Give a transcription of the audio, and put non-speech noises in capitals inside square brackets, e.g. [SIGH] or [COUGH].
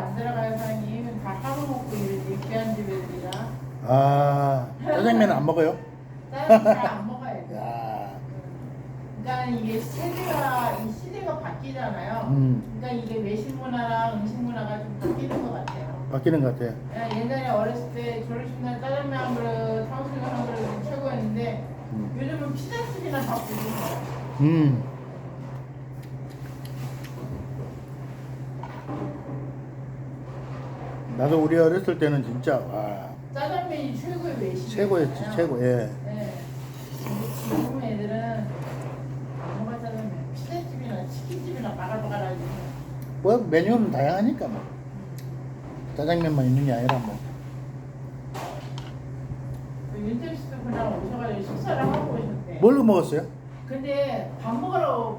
안 들어가는 사람이 다 하루 먹고 이러지 귀한 집애들이라 아 짜장면 안 먹어요? 짜장면 잘안 [LAUGHS] 먹어야 돼. 야, 그러니까 이게 세대가 이 시대가 바뀌잖아요. 음 그러니까 이게 외식 문화랑 음식 문화가 좀 바뀌는 것 같아요. 바뀌는 것 같아요. 예, 옛날에 어렸을 때 졸업식 날 짜장면 한 그릇, 탕수육 한 그릇 최고였는데 음. 요즘은 피자집이나 밥 부르는 거예요. 음. 나도 우리 어렸을 때는 진짜 와 짜장면이 최고의 외식. 최고였지 최고 예. 예. 근데 지금 애들은 아무가 짜장면 피자집이나 치킨집이나 바글바글하지. 뭐 메뉴는 다양하니까 뭐 짜장면만 있는 게 아니라 뭐 윤택 씨도 그냥 오셔가지고 식사를 하고 오셨대. 뭘로 먹었어요? 근데 밥 먹으러